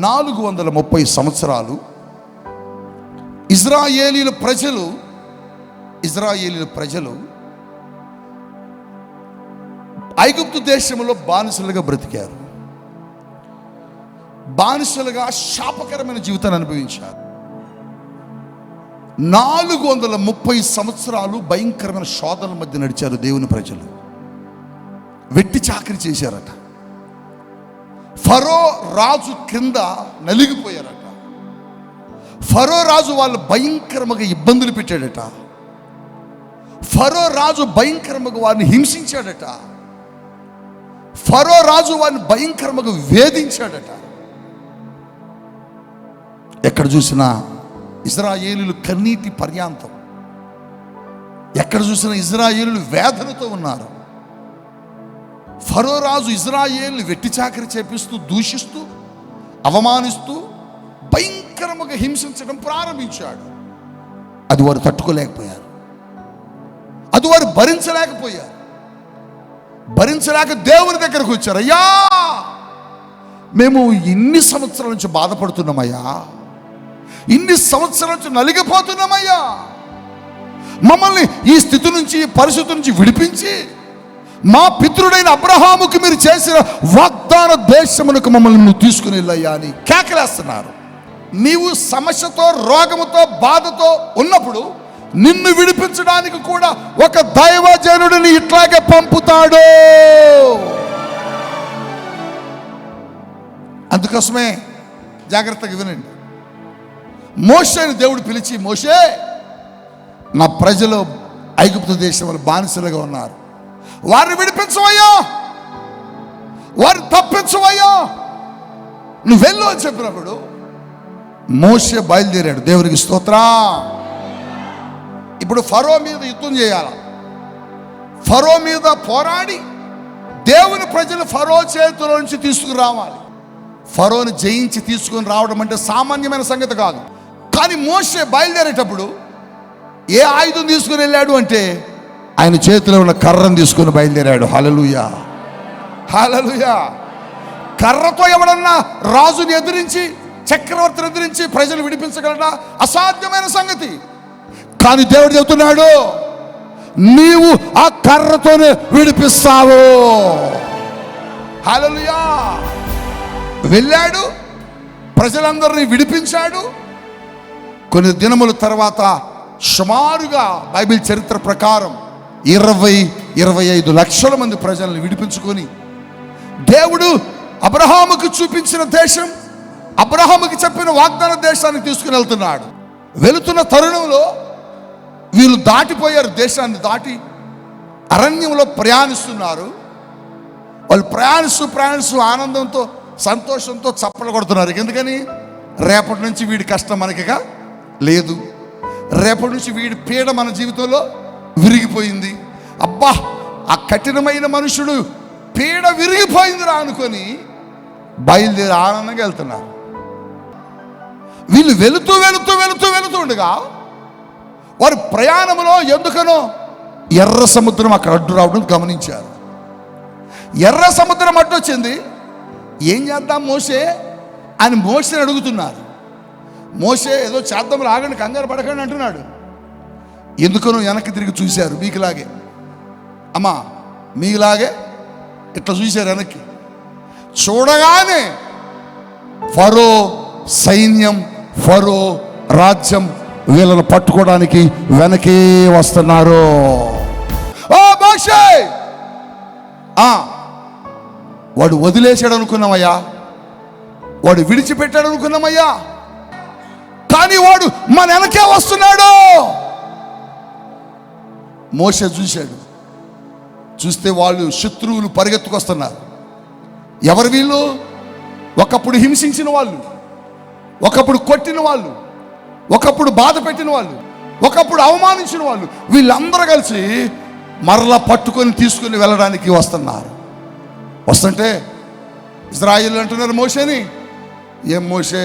నాలుగు వందల ముప్పై సంవత్సరాలు ఇజ్రాయేలీల ప్రజలు ఇజ్రాయేలీల ప్రజలు ఐగుప్తు దేశంలో బానిసలుగా బ్రతికారు. బానిసలుగా శాపకరమైన జీవితాన్ని అనుభవించారు. నాలుగు వందల ముప్పై సంవత్సరాలు భయంకరమైన శోధనల మధ్య నడిచారు దేవుని ప్రజలు. వెట్టి చాకరి చేశారట. ఫరో రాజు కింద నలిగిపోయారట. ఫరో రాజు వాళ్ళు భయంకరముగా ఇబ్బందులు పెట్టాడట. ఫరో రాజు భయంకరముగా వారిని హింసించాడట. ఫరో రాజు వారిని భయంకరముగా వేధించాడట. ఎక్కడ చూసినా ఇజ్రాయేలులు కన్నీటి పర్యాంతం. ఎక్కడ చూసినా ఇజ్రాయేలులు వేదనతో ఉన్నారు. ఫరో రాజు ఇజ్రాయేల్ని వెట్టి చాకరి చేపిస్తూ దూషిస్తూ అవమానిస్తూ భయంకరముగా హింసించడం ప్రారంభించాడు. అది వారు తట్టుకోలేకపోయారు. అది వారు భరించలేకపోయారు. భరించలేక దేవుని దగ్గరకు వచ్చారు. అయ్యా మేము ఇన్ని సంవత్సరాల నుంచి బాధపడుతున్నామయ్యా. ఇన్ని సంవత్సరాల నుంచి నలిగిపోతున్నామయ్యా. మమ్మల్ని ఈ స్థితి నుంచి ఈ పరిస్థితి నుంచి విడిపించి మా పితృడైన అబ్రహాముకి మీరు చేసిన వాగ్దాన దేశమునకు మమ్మల్ని నువ్వు తీసుకుని వెళ్ళయ్యా అని కేకలేస్తున్నారు. నీవు సమస్యతో రోగముతో బాధతో ఉన్నప్పుడు నిన్ను విడిపించడానికి కూడా ఒక దైవజనుడిని ఇట్లాగే పంపుతాడు. అందుకోసమే జాగ్రత్తగా వినండి. మోషేని దేవుడు పిలిచి మోషే నా ప్రజలు ఐగుప్తు దేశంలో బానిసలుగా ఉన్నారు. వారిని విడిపించవయ్యా. వారిని తప్పించవయ్యా. నువ్వు వెళ్ళు అని చెప్పినప్పుడు మోసే బయలుదేరాడు. దేవునికి స్తోత్రా. ఇప్పుడు ఫరో మీద యుద్ధం చేయాలి? ఫరో మీద పోరాడి దేవుని ప్రజలు ఫరో చేతిలో నుంచి తీసుకురావాలి. ఫరోని జయించి తీసుకుని రావడం అంటే సామాన్యమైన సంగతి కాదు. కానీ మోసే బయలుదేరేటప్పుడు ఏ ఆయుధం తీసుకుని వెళ్ళాడు అంటే ఆయన చేతిలో ఉన్న కర్రను తీసుకొని బయలుదేరాడు. హలలుయా హలలుయా కర్రతో ఎవడన్నా రాజుని ఎదిరించి చక్రవర్తిని ఎదిరించి ప్రజలు విడిపించగలడా అసాధ్యమైన సంగతి. కానీ దేవుడు చెబుతున్నాడు నీవు ఆ కర్రతోనే విడిపిస్తావు. హలలుయా వెళ్ళాడు ప్రజలందరినీ విడిపించాడు. కొన్ని దినముల తర్వాత సుమారుగా బైబిల్ చరిత్ర ప్రకారం ఇరవై ఇరవై ఐదు లక్షల మంది ప్రజలను విడిపించుకొని దేవుడు అబ్రహాముకు చూపించిన దేశం అబ్రహాముకి చెప్పిన వాగ్దాన దేశానికి తీసుకుని వెళ్తున్నాడు. వెళుతున్న తరుణంలో వీళ్ళు దాటిపోయారు దేశాన్ని దాటి అరణ్యంలో ప్రయాణిస్తున్నారు. వాళ్ళు ప్రయాణిస్తూ ప్రయాణిస్తూ ఆనందంతో సంతోషంతో చప్పలు కొడుతున్నారు. ఎందుకని? రేపటి నుంచి వీడి కష్టం మనకిగా లేదు. రేపటి నుంచి వీడి పీడ మన జీవితంలో విరిగిపోయింది. అబ్బా ఆ కఠినమైన మనుషుడు పీడ విరిగిపోయిందిరా అనుకొని బయలుదేరి ఆనందంగా వెళ్తున్నారు. వీళ్ళు వెళుతూ వెళుతూ వెళుతూ వెళుతూ ఉండగా వారి ప్రయాణంలో ఎందుకనో ఎర్ర సముద్రం అక్కడ అడ్డు రావడం గమనించారు. ఎర్ర సముద్రం అడ్డు వచ్చింది. ఏం చేద్దాం మోసే అని మోసని అడుగుతున్నారు. మోసే ఏదో చేద్దాం రాగండి కంగారు పడకండి అంటున్నాడు. ఎందుకనో వెనక్కి తిరిగి చూశారు మీకులాగే. అమ్మా మీలాగే ఇట్లా చూశారు వెనక్కి. చూడగానే ఫరో సైన్యం ఫరో రాజ్యం వీళ్ళను పట్టుకోవడానికి వెనకే వస్తున్నారు. ఓ మోషే! ఆ వాడు వదిలేశాడు అనుకున్నామయ్యా వాడు విడిచిపెట్టాడు అనుకున్నామయ్యా కానీ వాడు మన వెనకే వస్తున్నాడు. మోస చూశాడు. చూస్తే వాళ్ళు శత్రువులు పరిగెత్తుకొస్తున్నారు. ఎవరు వీళ్ళు? ఒకప్పుడు హింసించిన వాళ్ళు ఒకప్పుడు కొట్టిన వాళ్ళు ఒకప్పుడు బాధ పెట్టిన వాళ్ళు ఒకప్పుడు అవమానించిన వాళ్ళు వీళ్ళందరూ కలిసి మరలా పట్టుకొని తీసుకుని వెళ్ళడానికి వస్తున్నారు. వస్తుంటే ఇజ్రాయిల్ అంటున్నారు మోషేని ఏం మోషే?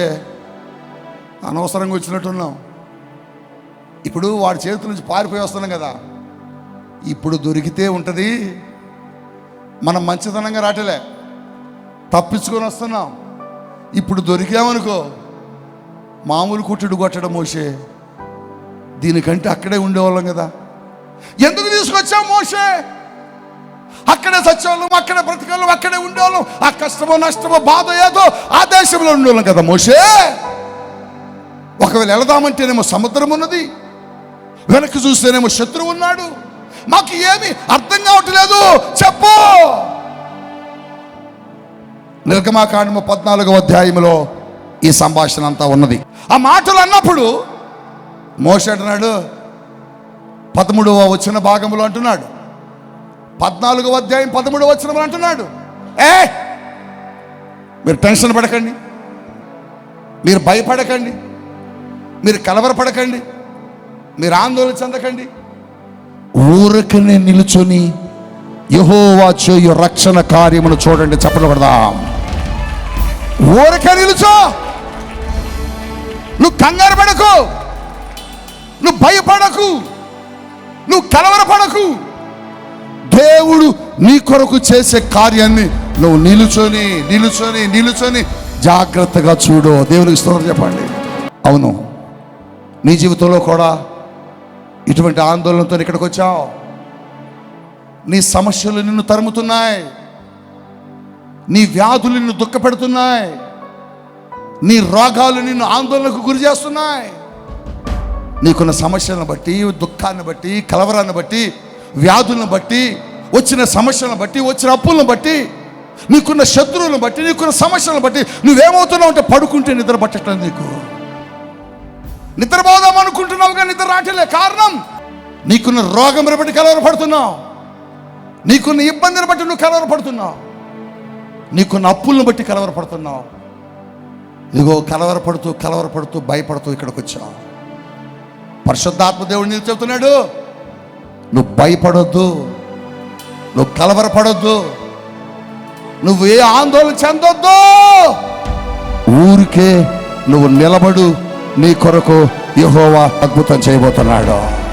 అనవసరంగా వచ్చినట్టున్నాం ఇప్పుడు వాడి చేతుల నుంచి పారిపోయి వస్తున్నాం కదా. ఇప్పుడు దొరికితే ఉంటుంది. మనం మంచితనంగా రాటలే తప్పించుకొని వస్తున్నాం. ఇప్పుడు దొరికామనుకో మామూలు కుట్టుడు కొట్టడం మోసే. దీనికంటే అక్కడే ఉండేవాళ్ళం కదా. ఎందుకు తీసుకొచ్చాం మోసే? అక్కడే సచ్చేవాళ్ళం అక్కడే బ్రతికేవాళ్ళం అక్కడే ఉండేవాళ్ళం. ఆ కష్టమో నష్టమో బాధ ఏదో ఆ దేశంలో ఉండేవాళ్ళం కదా మోసే. ఒకవేళ వెళదామంటేనేమో సముద్రం ఉన్నది. వెనక్కి చూస్తేనేమో శత్రువు ఉన్నాడు. మాకు ఏమి అర్థం కావట్లేదు. చెప్పు. నిర్గమాకాండము పద్నాలుగవ అధ్యాయంలో ఈ సంభాషణ అంతా ఉన్నది. ఆ మాటలు అన్నప్పుడు మోష అంటున్నాడు పదమూడవ వచ్చిన భాగంలో అంటున్నాడు. పద్నాలుగవ అధ్యాయం పదమూడవ వచ్చిన అంటున్నాడు. ఏ? మీరు టెన్షన్ పడకండి. మీరు భయపడకండి. మీరు కలవరపడకండి. మీరు ఆందోళన చెందకండి. ఊరకనే నిలుచొని యహోవా చేయు రక్షణ కార్యమును చూడండి చెప్పలు పడదాం ఊరకే నిలుచో! నువ్వు కంగారు పడకు! నువ్వు భయపడకు! నువ్వు కలవరపడకు! దేవుడు నీ కొరకు చేసే కార్యాన్ని నువ్వు నిలుచొని నిలుచొని నిలుచొని జాగ్రత్తగా చూడు. దేవునికి స్తోత్రం చెప్పండి. అవును నీ జీవితంలో కూడా ఇటువంటి ఆందోళనతో ఇక్కడికి వచ్చావు. నీ సమస్యలు నిన్ను తరుముతున్నాయి. నీ వ్యాధులు నిన్ను దుఃఖపెడుతున్నాయి. నీ రోగాలు నిన్ను ఆందోళనకు గురి చేస్తున్నాయి. నీకున్న సమస్యలను బట్టి దుఃఖాన్ని బట్టి కలవరాన్ని బట్టి వ్యాధులను బట్టి వచ్చిన సమస్యలను బట్టి వచ్చిన అప్పులను బట్టి నీకున్న శత్రువులను బట్టి నీకున్న సమస్యలను బట్టి నువ్వేమవుతున్నావు అంటే పడుకుంటే నిద్ర పట్టట్లేదు నీకు. నిద్రపోదాం అనుకుంటున్నావు కానీ నిద్ర రావట్లే. కారణం నీకున్న రోగం బట్టి కలవరపడుతున్నావు. నీకున్న ఇబ్బందిని బట్టి నువ్వు కలవరపడుతున్నావు. నీకున్న అప్పులను బట్టి కలవరపడుతున్నావు. ఇదిగో కలవరపడుతూ కలవరపడుతూ భయపడుతూ ఇక్కడికి వచ్చావు పరిశుద్ధాత్మ దేవుడు నీకు చెబుతున్నాడు నువ్వు భయపడొద్దు నువ్వు కలవరపడొద్దు నువ్వు ఏ ఆందోళన చెందొద్దు. ఊరికే నువ్వు నిలబడు నీ కొరకు యహోవా అద్భుతం చేయబోతున్నాడు.